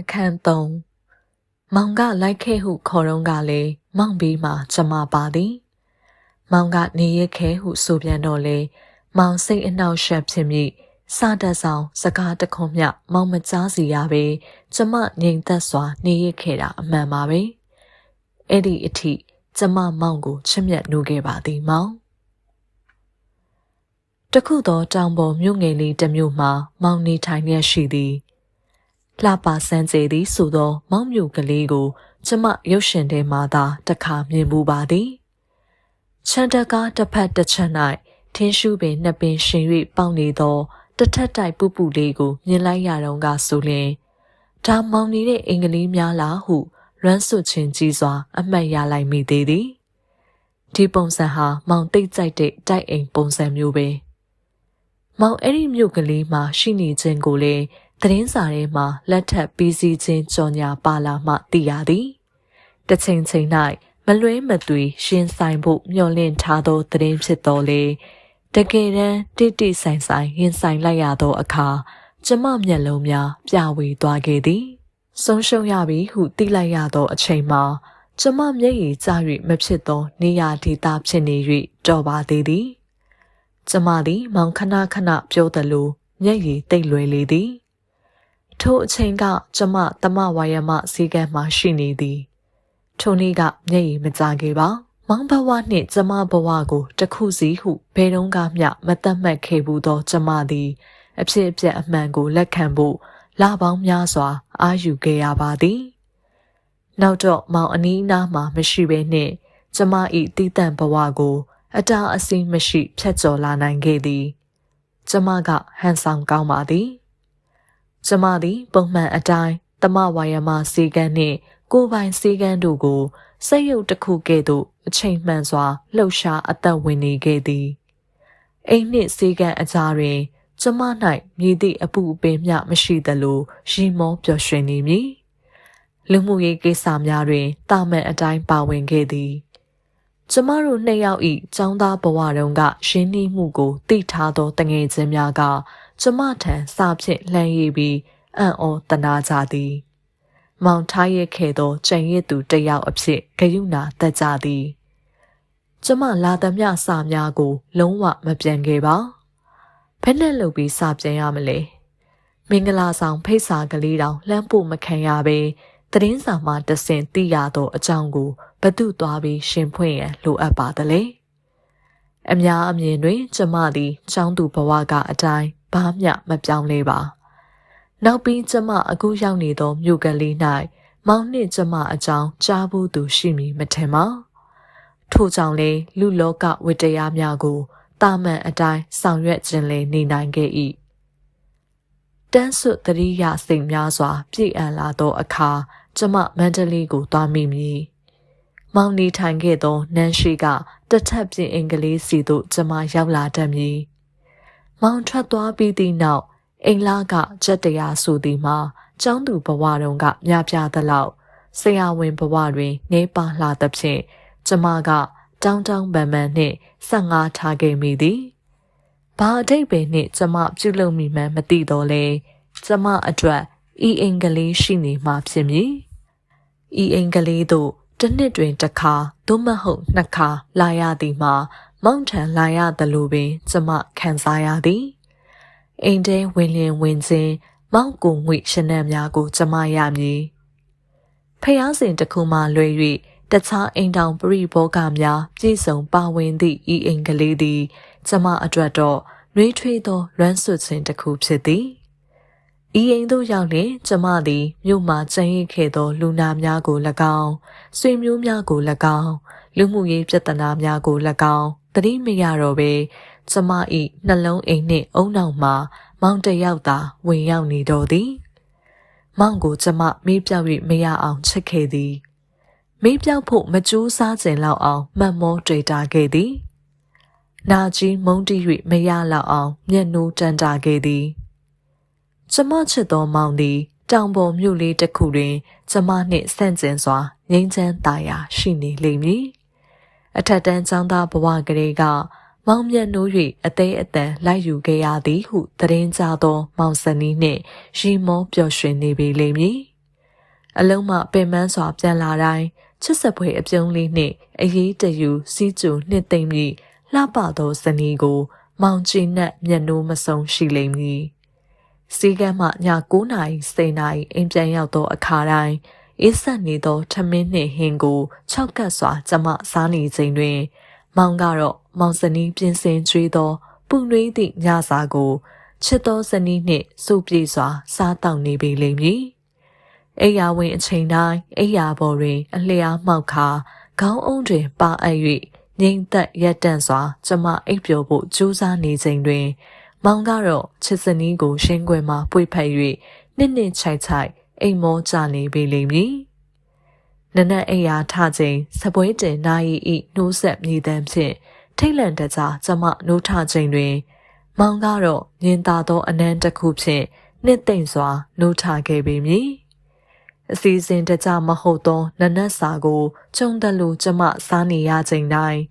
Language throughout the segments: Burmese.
အခန်း3မောင်ကလိုက်ခဲ့ဟုခေါ်တော့ကလေမောင်ပြီးမှကျမပါသည်မောင်ကနေရခဲဟုဆိုပြန်တော့လေမောင်စိတ်အနှောက်အယှက်ဖြစ်မိစတတ်ဆောင် စကားတခွန်မြမောင်မကြားစီရပဲကျမငြိမ်သက်စွာ နေရခဲ့တာအမှန်ပါပဲအဲ့ဒီအထိကျမမောင်ကိုချစ်မြတ်နိုးခဲ့ပါသည်မောင်တခုသောတောင်ပေါ်မြို့ငယ်လေးတစ်မြို့မှာမောင်နေထိုင်ရရှိသည် လှပစမ်းစေသည်ဆိုသော မောင်မြို့ကလေးကို ကျမရုပ်ရှင်ထဲမှသာတခါမြင်မှုပါသည်ချန်တကားတစ်ဖက်တစ်ချက်၌ထင်းရှူပင်နှစ်ပင်ရှင်၍ပေါက်နေသောတစ်ထက်တိုက်ပူပူလေးကိုမြင်လိုက်ရတော့ကဆိုလျင်ဒါမောင်နေတဲ့အင်္ဂလိပ်များလားဟုလွမ်းဆွချင်းကြီးစွာ အမှတ်ရလိုက်မိသေးသည်ဒီပုံစံဟာမောင်တိတ်ကြိုက်တဲ့တိုက်အိမ်ပုံစံမျိုးပဲမောင်အဲ့ဒီမြို့ကလေးမှာရှိနေခြင်းကိုလည်း သတင်းစာထဲမှာလက်ထပ်ပြီးစီးခြင်းကြော်ညာပါလာမှသိရသည်တစ်ချိန်ချိန်၌မလွဲမသွေရှင်ဆိုင်ဖို့မျှော်လင့်ထားသောသတင်းဖြစ်တော်လေတကယ်တမ်းတိတိဆိုင်ဆိုင်ရင်ဆိုင်လိုက်ရသောအခါကျမမျက်လုံးများပြဝေသွားခဲ့သည်ဆုံးရှုံးရပြီဟုသိလိုက်ရသောအချိန်မှာကျမမျက်ရည်ကျ၍မဖြစ်သော နေရာဒေသဖြစ်နေ၍တော်ပါသေးသည်ကျမသည်မောင်ခဏခဏပြောသလိုမျက်ရည်တိတ်လွယ်လေသည် ထိုအချိန်ကကျမတမဝါယမစည်းကမ်းမှရှိနေသည်ထိုနေ့ကမျက်ရည်မကျခဲ့ပါမောင်ဘဝနှင့်ကျမဘဝကိုတခုစီဟုဘယ်တော့မှမတတ်မှတ်ခဲ့ဘူးသောကျမသည် အဖြစ်အပျက်အမှန်ကိုလက်ခံဖို့လပေါင်းများစွာ အာယူခဲ့ရပါသည်နောက်တော့မောင်အနီးအနားမှာမရှိဘဲနှင့်ကျမ၏တည်တံ့ဘဝကို အတားအဆီးမရှိ ဖြတ်ကျော်လာနိုင်ခဲ့သည် ကျမကဟန်ဆောင်ကောင်းပါသည် ကျမသည်ပုံမှန်အတိုင်းတမဝါယမစီကန်းနှင့်ကိုပိုင်စီကန်းတို့ကိုစိတ်ရုပ်တစ်ခုကဲ့သို့အချိန်မှန်စွာလှုပ်ရှားအသက်ဝင်နေခဲ့သည်အိမ်နှင့်စီကန်းအကြားတွင် ကျမ၌မြည်သည့်အပူအပင်မျှမရှိသလိုရီမောပျော်ရွှင်နေမည်လူမှုရေးကိစ္စများတွင်တာမန်အတိုင်းပါဝင်ခဲ့သည်ကျမတို့နှစ်ယောက်ဤចောင်းသားဘဝတုန်းကရင်းနှီးမှုကိုသိထားသောတငယ်ချင်းများက ကျမထံစာဖြင့်လှမ်းရေးပြီးအံ့ဩတနာကြသည်မောင်ထားရခဲ့သောကြံရည်သူတယောက်အဖြစ်ဂယုဏတက်ကြသည်ကျမလာသမျှစာများကို လုံးဝမပြန်ခဲ့ပါဘယ်နဲ့လုပ်ပြီးစာပြန်ရမလဲမင်္ဂလာဆောင်ဖိတ်စာကလေးတောင်လှမ်းပို့မခံရဘဲသတင်းစာမှတဆင်သိရသောအကြောင်းကိုဘသူသွားပြီးရှင်ဖွင့်ရန်လိုအပ်ပါသလဲအများအမြင်တွင် ကျမသည်ចောင်းသူဘဝကအတိုင်း ဘာမျှမပြောင်းလဲပါနောက်ပြီးကျမအခုရောက်နေသောမြို့ကလေး၌မောင်နှင့်ကျမအကြောင်းကြားဘူးသူရှိမည်မထင်ပါထို့ကြောင့်လေလူလောကဝတ္တရားများကိုတာမန်အတိုင်းဆောင်ရွက်ခြင်းလေနေနိုင်ခဲ့၏တန်းစွတရိယစိတ်များစွာ ပြည့်အံလာသောအခါကျမမန္တလေးကိုသွားမိမည်မောင်နေထိုင်ခဲ့သောနန်းရှိကတထက်ပြင်အင်္ဂလိပ်စီသို့ကျမရောက်လာတတ်မည် မောင်ထွက်သွားပြီးသည့်နောက်အိမ်လာကကြက်တရားဆိုသည်မှာကျောင်းသူဘဝတုန်းကမြပြသလောက်ဆရာဝန်ဘဝတွင် နေပါလှသဖြင့်ကျမကတောင်းတောင်းပန်ပန်နှင့်ဆက်ငါထားခဲ့မိသည်ဘာအတိတ်ပဲနှင့်ကျမပြုလုပ်မိမှန်းမသိတော့လေကျမအတွက်ဤအင်္ဂလိပ်ရှိနေမှဖြစ်မည်ဤအင်္ဂလိပ်တို့တစ်နှစ်တွင်တစ်ခါသို့မဟုတ်နှစ်ခါလာရသည်မှာ မောင့်ထန်လာရသလိုပင် ကျမခံစားရသည်အိမ်ထဲဝင်လျင်ဝင်ခြင်းမောင့်ကိုငွေရှင်နှံများကို ကျမရမည်ဖျားစဉ်တစ်ခုမှလွဲ၍တခြားအိမ်တောင်ပရိဘောဂများပြည့်စုံပါဝင်သည့်ဤအိမ်ကလေးသည် ကျမအတွက်တော့နှွေးထွေးသောလွမ်းဆွခြင်းတစ်ခုဖြစ်သည်ဤအိမ်သို့ရောက်လျင်ကျမသည်မြို့မှကျင်းရခဲ့သော လူနာများကို၎င်းဆွေမျိုးများကို၎င်းလူမှုရေးပြဿနာများကို၎င်း သတိမရတော့ပေကျမ၏နှလုံးအိမ်နှင့်အုံနောက်မှာ မောင်တယောက်သာဝင်ရောက်နေတော်သည်မောင်ကိုကျမမေးပြောက်၍မရအောင်ချစ်ခဲ့သည်မေးပြောက်ဖို့မကြိုးစားခြင်းလောက်အောင်မှတ်မောတွေ့တာခဲ့သည်နာကြီးမုန်းတီး၍မရလောက်အောင်မျက်နှိုးတန်တာခဲ့သည်ကျမချစ်သောမောင်သည်တောင်ပေါ်မြို့လေးတစ်ခုတွင်ကျမနှင့်ဆန့်ကျင်စွာငြိမ်းချမ်းသာယာရှိနေလိမ့်မည် အထက်တန်းចောင်းသားဘဝကလေးကမောင်မြတ်နိုး၍အသေးအတန်လိုက်ယူခဲ့ရသည်ဟုသတင်းကြားသော မောင်စနီးနှင့်ရီမောပျော်ရွှင်နေပေလိမ့်မည်အလုံးမပင်ပန်းစွာပြန်လာတိုင်းချစ်စပွဲအပြုံးလေးနှင့်အရေးတယူစီးကျူနှစ်သိမ့်ပြီးလှပသောဇနီးကို မောင်ကျင်းနဲ့မျက်နှိုးမဆုံးရှိလိမ့်မည်စီကမ်းမှည9နာရီ10နာရီအိမ်ပြန်ရောက်သောအခါတိုင်း အေးဆက်နေသောထမင်းနှင့်ဟင်းကိုခြောက်ကပ်စွာကျမစားနေချိန်တွင် မောင်ကတော့မောင်စနီးပြင်းစင်ကျွေးသောပူနွေးသည့်ညစာကိုချစ်သောဇနီးနှင့်စုပ်ပြေစွာ စားတောက်နေပေလိမ့်မည်အိယာဝင်အချိန်တိုင်းအိယာပေါ်တွင် အလျားမှောက်ခါခေါင်းအုံးတွင်ပါအပ်၍ငိမ့်သက်ရက်တန့်စွာ ကျမအိပ်ပျော်ဖို့ကြိုးစားနေချိန်တွင် မောင်ကတော့ချစ်စနီးကိုရှင်းခွဲမှပွေဖက်၍နှစ်နှစ်ချိုက်ချိုက် အိမ်မောကြနေပေလိမ့်မည်နနက်အိယာထချိန်စပွဲတင်နာယီဤနှိုးဆက်မြည်တမ်းဖြင့်ထိတ်လန့်တကြားကျမနှိုးထချိန်တွင် မောင်ကတော့ညင်သာသောအနမ်းတစ်ခုဖြင့်နှစ်သိမ့်စွာနှိုးထခဲ့ပေမည်အစီအစဉ်တကြမဟုတ်သောနနက်စာကိုကျုံတယ်လို့ကျမစားနေရချိန်တိုင်း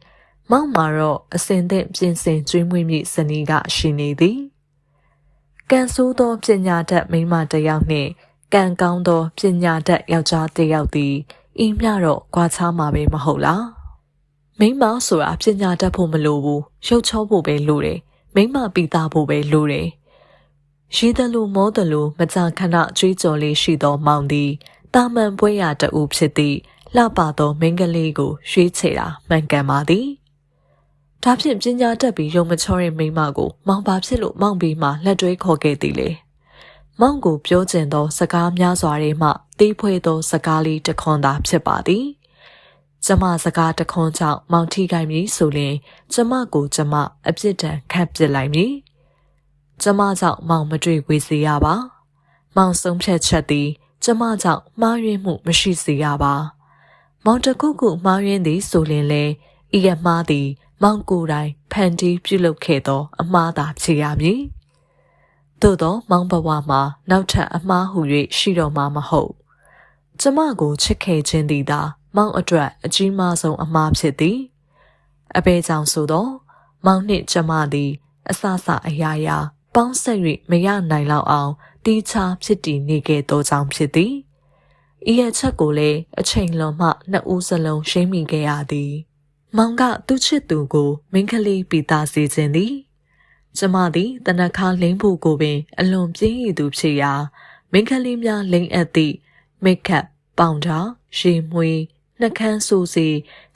မောင်မာတော့အစင်သင့်ပြင်ဆင်ကျွေးမွေးမိစနီးကရှိနေသည်ကံဆိုးသောပညာတတ်မိန်းမတစ်ယောက်နှင့် ကံကောင်းသောပညာတတ်ယောက်ျားတစ်ယောက်သည်ဤမျှတော့ကြွားချမှာပဲမဟုတ်လားမိန်းမဆိုတာပညာတတ်ဖို့မလိုဘူးရုပ်ချောဖို့ပဲလိုတယ်မိန်းမပီတာဖို့ပဲလိုတယ်ရှိသလိုမောသလိုမကြာခဏကြွေးကြော်လေးရှိသောမောင်သည်တာမန်ပွဲရတူဖြစ်သည့်လှပသောမိန်းကလေးကိုရွေးချယ်တာမှန်ကန်ပါသည်ဒါဖြင့်ပညာတတ်ပြီးရုံမချောတဲ့မိန်းမကိုမောင်ပါဖြစ်လို့မောင်ပြီးမှလက်တွဲခေါ်ခဲ့သည်လေ မောင်ကိုပြောကျင်သော စကားများစွာတွေမှတီးဖွဲသော စကားလေးတစ်ခွန်းသာဖြစ်ပါသည်ကျမစကားတခွန်းကြောင့်မောင်ထိခိုက်မည်ဆိုရင်ကျမကိုကျမအပြစ်ဒဏ်ခတ်ပစ်လိုက်မည်ကျမကြောင့်မောင်မတွေ့ဝေစေရပါမောင်ဆုံးဖြတ်ချက်သည် ကျမကြောင့်မှားယွင်းမှုမရှိစေရပါမောင်တခုခုမှားယွင်းသည်ဆိုရင်လေဤရမှားသည် မောင်ကိုယ်တိုင်ဖန်တီးပြုလုပ်ခဲ့သော အမှားသာဖြစ်ရမည် သို့သောမောင်ဘဝမှာနောက်ထပ်အမှားဟု၍ရှိတော်မှာမဟုတ်ကျမကိုချစ်ခဲ့ခြင်းသည်သာမောင်အတွက်အကြီးမားဆုံးအမှားဖြစ်သည်အဘေကြောင့်ဆိုသောမောင်နှင့်ကျမသည်အဆအဆအရာရာပေါင်းဆက်၍မရနိုင်လောက်အောင်တီးခြားဖြစ်တည်နေခဲ့သောကြောင့်ဖြစ်သည်ဤအချက်ကိုလည်းအချိန်လွန်မှနှစ်ဦးစလုံးရှင်းမိခဲ့ရသည် မောင်ကသူ့ချစ်သူကိုမင်းကလေးပီတာစေခြင်းသည် ကျမသည်တနခါလိမ့်ဖို့ကိုပင် အလွန်ပြင်းရည်သူဖြစ်ရာမင်းကလေးများလိမ့်အပ်သည့်မိတ်ကပ်ပေါင်တာရေမွေးနှကန်းဆိုးစီ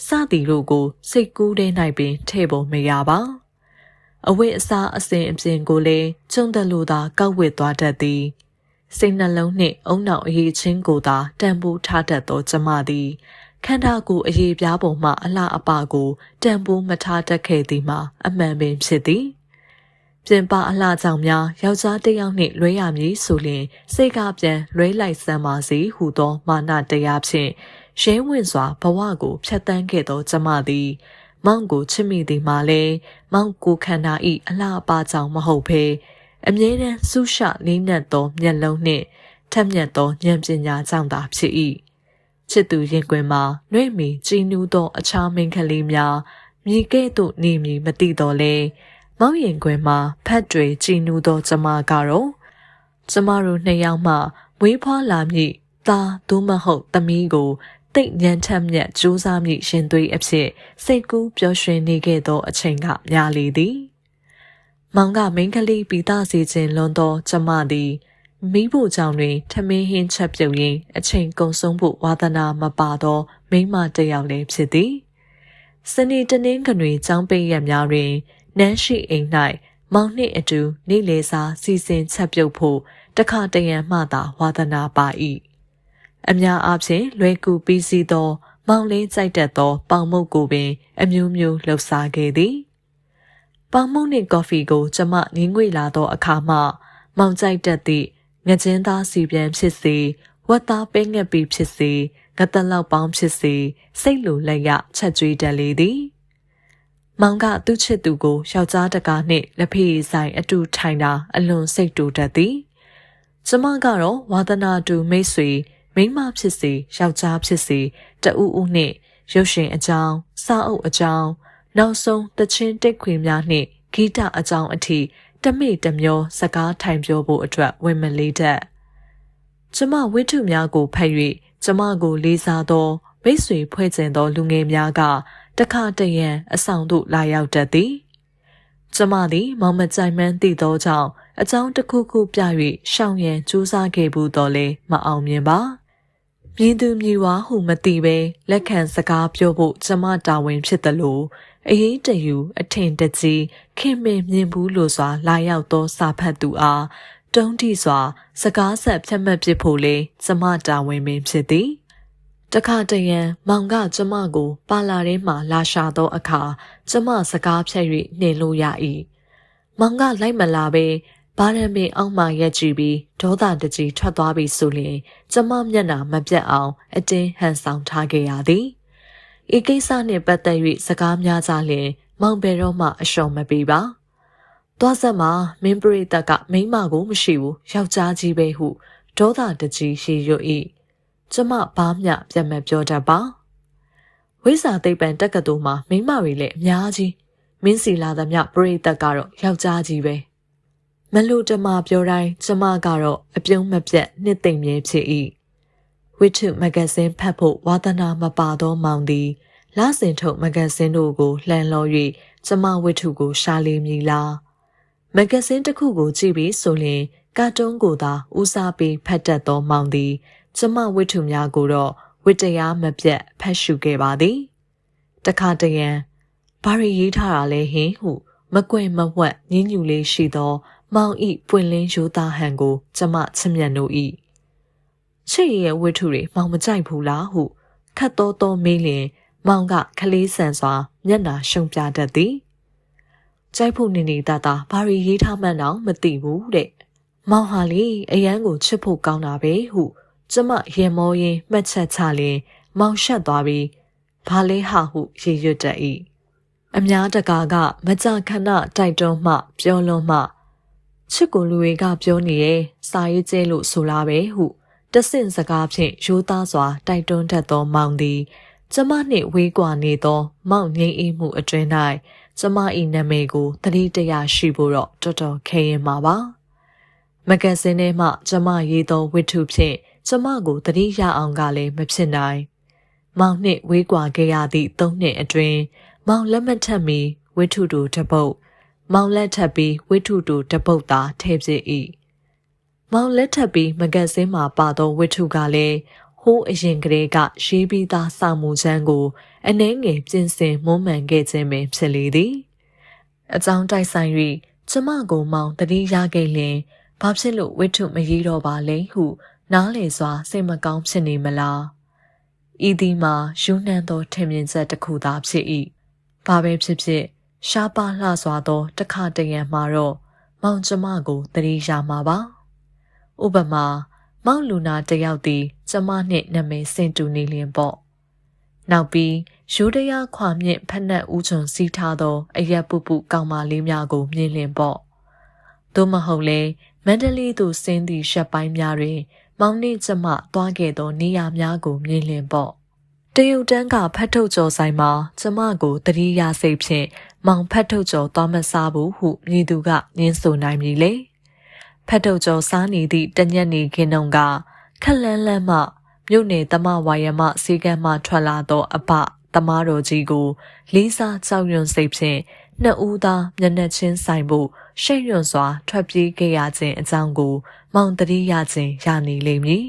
စသည်တို့ကို စိတ်ကူးတဲ့၌ပင်ထည့်ဖို့မရပါအဝိအစားအစဉ်အပြင်ကိုလည်းကျုံတယ်လို့သာကောက်ဝစ်သွားတတ်သည်စိတ်နှလုံးနှင့်အုံနောက်အရေးချင်းကိုသာတန်ဖိုးထားတတ်သောကျမသည်ခန္ဓာကိုယ်အရေးပြားပုံမှအလှအပကိုတန်ဖိုးမထားတတ်ခဲ့သည်မှာအမှန်ပင်ဖြစ်သည် ပြင်ပအလှကြောင့်များယောက်ျားတစ်ယောက်နှင့်လွဲရမည်ဆိုလျှင်စိတ်ကပြန်လွဲလိုက်စမ်းပါစေဟုသောမာနတရားဖြင့်ရဲဝင်စွာဘဝကိုဖျက်ဆီးခဲ့သောကျမသည်မောင်ကိုချစ်မိသည်မှာလဲမောင်ကိုခန္ဓာဤအလှအပကြောင့်မဟုတ်ဘဲအမြဲတမ်းဆူရှလေးနက်သောမျက်လုံးနှင့်ထက်မြက်သောဉာဏ်ပညာကြောင့်သာဖြစ်၏ချစ်သူရင်ကွင်မှာနှွေ့မီကြည်နူးသောအခြားမိန်းကလေးများမြည်ကဲ့သို့နေမည်မသိတော့လဲ မောင်ရင်ခွင်မှာဖတ်တွေကြည်နူးသောကျမကတော့ကျမတို့နှစ်ယောက်မှမွေးဖွားလာမည့်သားသို့မဟုတ်သမီးကိုတိတ်ညံထက်မြက်ကြိုးစားမည့်ရှင်သွေးအဖြစ်စိတ်ကူးပျော်ရွှင်နေခဲ့သောအချိန်ကများလေသည်မောင်ကမိန်းကလေးပီတာစီခြင်းလွန်သောကျမသည်မိဖို့ကြောင့်တွင်ထမင်းဟင်းချက်ပြုတ်ရင်းအချိန်ကုန်ဆုံးဖို့ဝါသနာမပါသောမိမတယောက်လည်းဖြစ်သည်စနေတနင်္ဂနွေចောင်းပိတ်ရက်များတွင် နန်းရှိအိမ်၌မောင်နှင့်အတူနေလေစာစီစဉ်ချက်ပြုတ်ဖို့တခါတရံမှသာဝါသနာပါ၏အများအားဖြင့်လွယ်ကူပြီးစီးသော မောင်လေးကြိုက်တတ်သော ပေါင်မုတ်ကိုပင် အမျိုးမျိုးလှုပ်ရှားခဲ့သည်ပေါင်မုတ်နှင့်ကော်ဖီကိုကျမငင်းငွေလာသောအခါမှ မောင်ကြိုက်တတ်သည့်ငကျင်းသားစီပြန်ဖြစ်စေဝတ်သားပဲငက်ပြီးဖြစ်စေငတလောက်ပေါင်းဖြစ်စေစိတ်လိုလက်ရချက်ကြွေးတတ်လေသည် မောင်ကသူ့ချစ်သူကိုယောက်ျားတကားနှင့်လက်ဖေးဆိုင်အတူထိုင်တာအလွန်စိတ်တူတတ်သည်ကျမကတော့ဝါသနာတူမိတ်ဆွေမိန်းမဖြစ်စေယောက်ျားဖြစ်စေတအူးဦးနှင့်ရုပ်ရှင်အကြောင်းစာအုပ်အကြောင်းနောက်ဆုံးတချင်းတိတ်ခွေများနှင့်ဂီတအကြောင်းအထိတမိတမျောစကားထိုင်ပြောဖို့အတွက်ဝင်မလေးတတ်ကျမဝိထုများကိုဖတ်၍ကျမကိုလေးစားသောမိတ်ဆွေဖွဲ့ကျင်သောလူငယ်များက တခါတရံအဆောင်သို့လာရောက်တတ်သည်ကျမသည်မောင်မကြိုင်မှန်းသိသောကြောင့်အကြောင်းတစ်ခုခုပြ၍ရှောင်ရန်ကြိုးစားခဲ့ဘူးတော့လေမအောင်မြင်ပါမြင်းသူမြည်ဝါဟုမသိပဲလက်ခံစကားပြောဖို့ကျမတာဝန်ဖြစ်တယ်လို့အရေးတယူအထင်တကြီးခင်မင်မြင်ဘူးလို့စွာ လာရောက်သောစာဖတ်သူအားတုံးတိစွာ စကားဆက်ဖြတ်မှတ်ပစ်ဖို့လေကျမတာဝန်ပင်ဖြစ်သည် တခါတရံမောင်ကကျမကို ပါလာထဲမှလာရှာသောအခါကျမစကားဖြတ်၍နှင်လို့ရ၏မောင်ကလိုက်မလာပဲဘာရမင်အောက်မှရက်ကြည့်ပြီးဒေါသတကြီးထွက်သွားပြီဆိုလျင်ကျမမျက်နှာမပြတ်အောင် အတင်းဟန်ဆောင်ထားခဲ့ရသည်ဤကိစ္စနှင့်ပတ်သက်၍စကားများကြလျင် မောင်ဘယ်တော့မှအရှော်မပေးပါသွားဆက်မှာမင်းပရိသတ်ကမိမကိုမရှိဘူးယောက်ျားကြီးပဲဟုဒေါသတကြီးရှိရွ၏ ကျမဘာမျှပြန်မပြောတတ်ပါဝိဇာသိပ္ပံတက္ကသိုလ်မှာမိမတွေလည်းအများကြီးမင်းစီလာသမျှပရိသတ်ကတော့ယောက်ျားကြီးပဲမလို့တမပြောတိုင်းကျမကတော့အပြုံးမပြတ်နှစ်သိမ့်မြဲဖြစ်၏ဝိထုမဂ္ဂဇင်းဖတ်ဖို့ဝါသနာမပါသောမောင်သည်လဆင်ထုတ်မဂ္ဂဇင်းတို့ကိုလှန်လော၍ကျမဝိထုကိုရှာလေမည်လားမဂ္ဂဇင်းတစ်ခုကိုကြည့်ပြီးဆိုရင်ကာတွန်းကိုသာဦးစားပေးဖတ်တတ်သောမောင်သည် ကျမဝိထုများကိုတော့ဝိတရားမပြတ်ဖတ်ရှုခဲ့ပါသည်တခါတရံဘာရီရေးထားတာလဲဟင်ဟု မကွယ်မဝက်ညင်းညူလေးရှိသော မောင်ဤပွင့်လင်းရိုးသားဟန်ကို ကျမချစ်မြတ်နိုးဤချစ်ရဲ့ဝိထုတွေမောင်မကြိုက်ဘူးလားဟုခတ်တော်တော်မေးလျင် မောင်ကခလေးဆန်စွာမျက်နာရှုံပြတတ်သည်ကြိုက်ဖို့နေနေတာတာဘာရီရေးထားမှန်းတော့မသိဘူးတဲ့မောင်ဟာလေအရန်ကိုချစ်ဖို့ကောင်းတာပဲဟု ကျမရေမောရင်းမှတ်ချက်ချလျင်မောင်ရှက်သွားပြီးဘာလဲဟာဟုရေရွတ်တတ်၏အများတကာကမကြခဏတိုက်တွန်းမှ ပြောလွန်မှချစ်ကိုလူတွေကပြောနေရဲ့စာရေးကျဲလို့ဆိုလာပဲဟုတဆင့်စကားဖြင့်ရိုးသားစွာတိုက်တွန်းတတ်သောမောင်သည်ကျမနှင့်ဝေးကွာနေသော မောင်ငိမ့်အေးမှုအတွင်း၌ကျမ၏နာမည်ကိုသတိတရရှိဖို့တော့တော်တော်ခဲရင်ပါပါမဂ္ဂဇင်းထဲမှကျမရေးသောဝတ္ထုဖြင့် ကျမကိုသတိရအောင်ကလည်းမဖြစ်နိုင်မောင်နှင့်ဝေးကွာခဲ့ရသည့်သုံးနှစ်အတွင်းမောင်လက်မထက်မီဝတ္ထုတို့တပုတ်မောင်လက်ထပ်ပြီးဝိထုတူတပုတ်သာထည့်ဖြစ်၏မောင်လက်ထပ်ပြီးမဂတ်စင်းမှာပါသောဝိထုကလည်းဟိုးအရင်ကလေးကရေးပြီးသားစာမှုချမ်းကိုအနှဲငယ်ပြင်ဆင်မွမ်းမံခဲ့ခြင်းပင်ဖြစ်လေသည်အကြောင်းတိုက်ဆိုင်၍ကျမကိုမောင်တတိရခဲ့လျင်ဘာဖြစ်လို့ဝိထုမရေးတော့ပါလဲဟု နားလေစွာစိတ်မကောင်းဖြစ်နေမလားဤသည်မှာယူနှံသောထင်မြင်ချက်တစ်ခုသာဖြစ်၏ဘာပဲဖြစ်ဖြစ် ရှားပါလှစွာသောတခါတရံမှာတော့မောင်ကျမကိုတတိရမှာပါဥပမာမောင်လူနာတယောက်သည်ကျမနှင့်နာမည်ဆင်တူနေလျင်ပေါ့နောက်ပြီးရိုးတရခွာမြင့်ဖက်နှက်ဦးချွန်စီးထားသော အရက်ပုပုကောင်မလေးများကိုမြင်လင်ပေါ့သို့မဟုတ်လေမန္တလေးသို့ဆင်းသည့်ရှက်ပိုင်းများတွင် မောင်နှင့်ကျမသွားခဲ့သောနေရာများကိုမြင်လင်ပေါ့တရုတ်တန်းကဖတ်ထုတ်ကျော်ဆိုင်မှာကျမကိုတတိယစိတ်ဖြင့်မောင်ဖတ်ထုတ်ကျော်သွားမစားဘူးဟုမြည်သူကညင်းဆိုနိုင်ပြီလေဖတ်ထုတ်ကျော်စားနေသည့်တညက်နေခင်းတုံးကခက်လန်းလန်းမှမြို့နယ်တမဝါယမစီကံမှထွက်လာသောအပတမားတော်ကြီးကိုလေးစားကြောက်ရွံ့စိတ်ဖြင့်နှစ်ဦးသားမျက်နှာချင်းဆိုင်ဖို့ ရှိတ်ရွံ့စွာ ထွက်ပြေးခဲ့ရခြင်းအကြောင်းကို မောင်တတိယခြင်းရနေလိမ့်မည်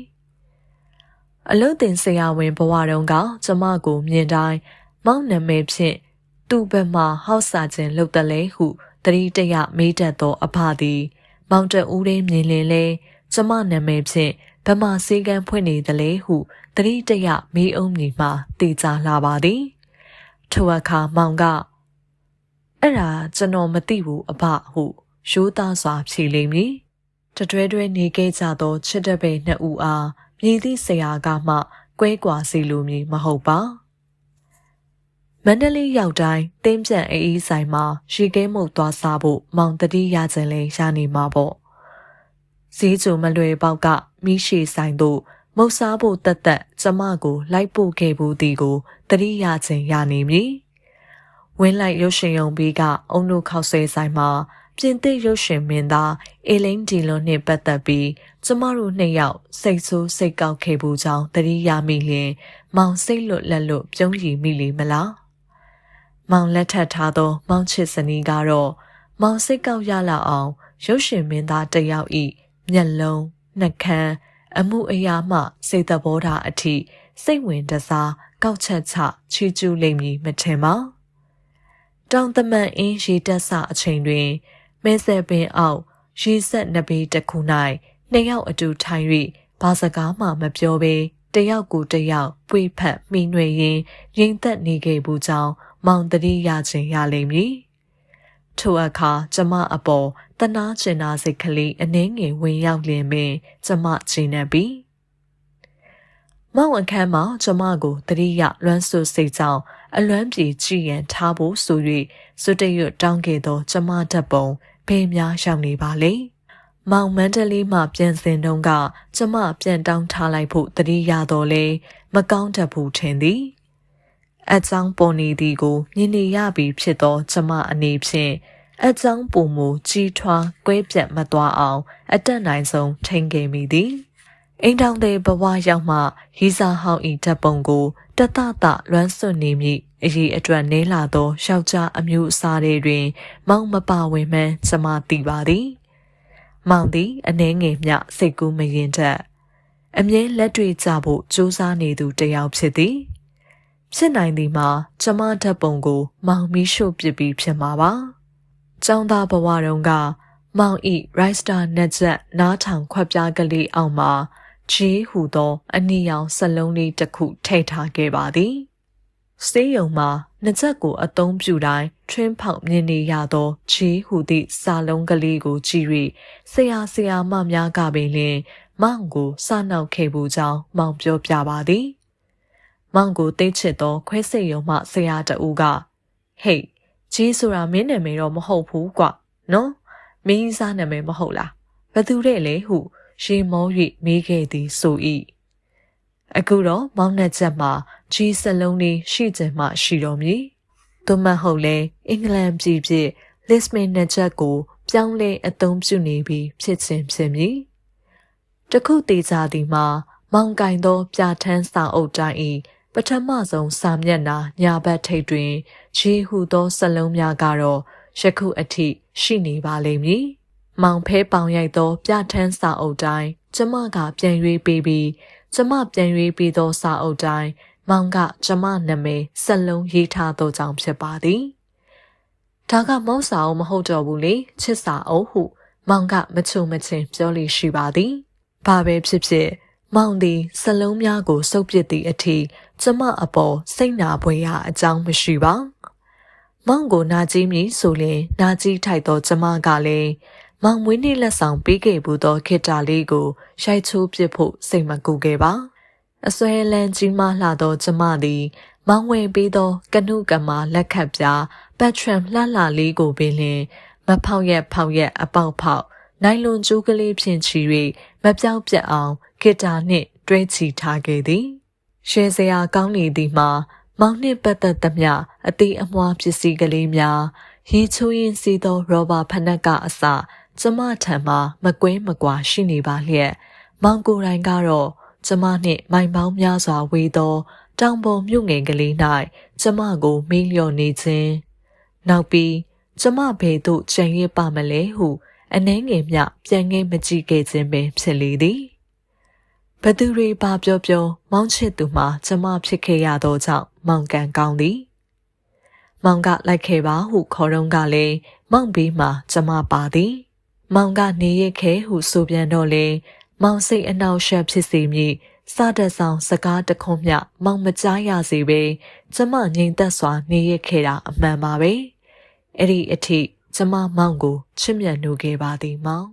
အလုတ်တင်ဆရာဝန်ဘဝတုန်းကကျမကိုမြင်တိုင်းမောင်နာမည်ဖြင့်သူ့ဘက်မှဟောက်စာခြင်းလုပ်တယ်လေဟုတတိတရမေးတတ်သောအဖသည် မောင်တဦးရင်းမြင်လင်လဲကျမနာမည်ဖြင့်ဗမာစေကံဖွင့်နေတယ်လေဟုတတိတရမေးအောင်မြည်မှတည်ကြလာပါသည်ထိုအခါမောင်က အဲ့ဒါကျွန်တော်မသိဘူးအဖဟုရိုးသားစွာဖြေလိမ့်မည်တတွဲတွဲနေခဲ့ကြသောချစ်တဲ့ပေနှစ်ဦးအားမြည်သည့်ဆရာကမှကွဲကွာစီလိုမည်မဟုတ်ပါမန္တလေးရောက်တိုင်းတင်းပြန့်အေးအေးဆိုင်မှာရေခဲမှုတ်သွားစားဖို့မောင်တတိရခြင်းလဲရနေမှာပေါ့ဈေးချိုမလွယ်ပေါက်ကမိရှိဆိုင်တို့မုတ်စားဖို့တက်တက်ကျမကိုလိုက်ပို့ခဲ့ဘူးဒီကိုတတိရခြင်းရနေမည် ဝင်းလိုက်ရုပ်ရှင်ရုံပြီးကအုံတို့ခောက်ဆွဲဆိုင်မှာပြင်သစ်ရုပ်ရှင်မင်းသားအေလိန်ဒီလွန်နှင့်ပတ်သက်ပြီးကျမတို့နှစ်ယောက်စိတ်ဆိုးစိတ်ကောက်ခဲ့ဘူးကြောင်းတတိယမိလျင်မောင်စိတ်လွတ်လက်လွတ်ပြုံးရည်မိလေမလားမောင်လက်ထပ်ထားသော မောင်ချစ်စနီးကတော့မောင်စိတ်ကောက်ရလောက်အောင်ရုပ်ရှင်မင်းသားတစ်ယောက်ဤမျက်လုံးနှကန်းအမှုအရာမှစိတ်သဘောထားအထိစိတ်ဝင်တစားကောက်ချက်ချချီကျူးလိမ့်မည်မထင်ပါ တောင်သမန်အင်းရေတက်ဆအချိန်တွင်မဲဆယ်ပင်အောက်ရေဆက်နဘေးတစ်ခု၌နှစ်ယောက်အတူထိုင်၍ဘာစကားမှမပြောဘဲတယောက်ကိုတယောက်ပွေဖက်မိနွေရင်းရင်သက်နေခဲ့ဘူးကြောင်းမောင်တတိရခြင်းရလိမ့်မည်ထိုအခါကျမအပေါ်တနာကျင်နာစိတ်ကလေးအနှင်းငယ်ဝင်ရောက်လင်ပင်ကျမချိန်နေပြီမောင်အခန်းမှာကျမကိုတတိယလွမ်းဆွစိတ်ကြောင့် အလွမ်းပြေကြည်ရန်ထားဖို့ဆို၍စွတရွတ်တောင်းခဲ့သောကျမဓာတ်ပုံဘယ်များရောက်နေပါလဲမောင်မန္တလေးမှပြန်စင်တုန်းကကျမပြန်တောင်းထားလိုက်ဖို့တတိယတော့လေမကောင်းတတ်ဘူးထင်သည်အချောင်းပေါ်နေသည်ကိုမြင်နေရပြီဖြစ်သောကျမအနေဖြင့်အချောင်းပုံမူကြီးထွားကွဲပြတ်မသွားအောင် အတက်နိုင်ဆုံးထိန်ခဲ့မိသည်အိမ်တောင်တဲ့ဘဝရောက်မှရီစာဟောင်းဤဓာတ်ပုံကို တတတလွမ်းစွနေမိအရေးအတွက်နေလာသောယောက်ျားအမျိုးအစားတွေတွင် မောင်မပါဝင်မှန်းကျမသိပါသည်။မောင်သည်အနှဲငယ်မျှစိတ်ကူးမရင်တတ်အမြဲလက်တွေ့ကြဖို့ကြိုးစားနေသူတစ်ယောက်ဖြစ်သည်။ဖြစ်နိုင်သည်မှာကျမဓာတ်ပုံကို မောင်မီးရှို့ပစ်ပြီးဖြစ်မှာပါ။ကျောင်းသားဘဝတုန်းကမောင်ဤ Rister နဲ့ချက်နားထောင်ခွက်ပြားကလေးအောက်မှာ ဂျေးဟူသော အနီရောင်စလုံးလေးတစ်ခုထည့်ထားခဲ့ပါသည်စေးရုံမှာနှစ်ချက်ကိုအသုံးပြုတိုင်းထွင်းဖောက်မြင်နေရသောဂျေးဟူသည့်စာလုံးကလေးကိုကြည့်၍ဆရာဆရာမများကပင်လျှင်မောင်ကိုစနောက်ခဲ့ဘူးကြောင်းမောင်ပြောပြပါသည်မောင်ကိုသိချစ်သော ခွဲစိတ်ရုံမှဆရာတဦးကဟေးဂျေးဆိုတာမင်းနာမည်တော့မဟုတ်ဘူးကွနော်မင်းစားနာမည်မဟုတ်လားဘသူတဲ့လေဟု ရေမော၍မေးခဲ့သည်ဆို၏အခုတော့မောင်းနှက်ချက်မှာကြီးစလုံးလေးရှိကြမှရှိတော်မူသို့မဟုတ်လဲအင်္ဂလန်ပြည်ဖြစ်လစ်မင်နှက်ချက်ကိုပြောင်းလဲအသုံးပြုနေပြီးဖြစ်ခြင်းဖြစ်မည်တခုသေးကြသည်မှာမောင်ကင်သောပြဋ္ဌာန်းစာအုပ်တိုင်း၏ပထမဆုံးစာမျက်နှာညာဘက်ထိပ်တွင်ခြေဟုသောစလုံးများကတော့ယခုအထိရှိနေပါလိမ့်မည် မောင်ဖဲပောင်ရိုက်သော ပြဋ္ဌာန်းစာအုပ်တိုင်းကျမကပြန်ရွေးပေးပြီးကျမပြန်ရွေးပြီးသောစာအုပ်တိုင်းမောင်ကကျမနာမည်စက်လုံးရေးထားသောကြောင့်ဖြစ်ပါသည်ဒါကမောင်စာအုပ်မဟုတ်တော့ဘူးလေချစ်စာအုပ်ဟု မောင်ကမချုံမချင်းပြောလိရှိပါသည်ဘာပဲဖြစ်ဖြစ်မောင်သည်စလုံးများကိုစုပ်ပစ်သည့်အထိကျမအပေါ်စိတ်နာပွဲရအကြောင်းမရှိပါ မောင်ကိုနာကြီးမည်ဆိုရင်နာကြီးထိုက်သောကျမကလည်း မောင်မွေးနေ့လက်ဆောင်ပေးခဲ့ဘူးသောခေတ္တလေးကိုရိုက်ချိုးပစ်ဖို့စိတ်မကူခဲ့ပါအစွဲလန်းကြီးမားလှသောကျမသည် မောင်ဝင်ပေးသောကနုကမာလက်ခတ်ပြားပတ်ထရမ်လှလှလေးကိုပင်လျင်မဖောက်ရက်ဖောက်ရက်အပေါက်ဖောက်နိုင်လွန်ကျိုးကလေးဖြင့်ချီ၍မပြောက်ပြတ်အောင်ဂီတာနှင့်တွဲချီထားခဲ့သည်ရှယ်စရာကောင်းနေသည်မှာမောင်နှင့်ပတ်သက်သမျှအသေးအမွှားပစ္စည်းကလေးများရီချိုးရင်စီသောရောဘာဖနက်ကအစ ကျမထံမှာမကွဲမကွာရှိနေပါလျက်မောင်ကိုယ်တိုင်ကတော့ကျမနှင့်မိုင်ပေါင်းများစွာဝေးသော တောင်ပေါ်မြို့ငယ်ကလေး၌ကျမကိုမေးလျော့နေခြင်းနောက်ပြီးကျမဘယ်သို့ကြံရစ်ပါမလဲဟုအနှဲငယ်မျှပြန်ငဲမကြည့်ခဲ့ခြင်းပင်ဖြစ်လေသည်ဘသူတွေပါပြောပြောမောင်းချစ်သူမှာကျမဖြစ်ခဲ့ရသောကြောင့်မောင်ကန်ကောင်းသည်မောင်ကလိုက်ခဲ့ပါဟုခေါ်တော့ကလည်းမောင်ဘေးမှာကျမပါသည် မောင်ကနေရခဲဟုဆိုပြန်တော့လေမောင်စိတ်အနှောက်အယှက်ဖြစ်စေမည်စတတ်ဆောင်စကားတခုမျှမောင်မကြားရစေပဲကျမငြိမ်သက်စွာနေရခဲ့တာအမှန်ပါပဲအဲ့ဒီအထိကျမမောင်ကိုချစ်မြတ်နိုးခဲ့ပါသည်မောင်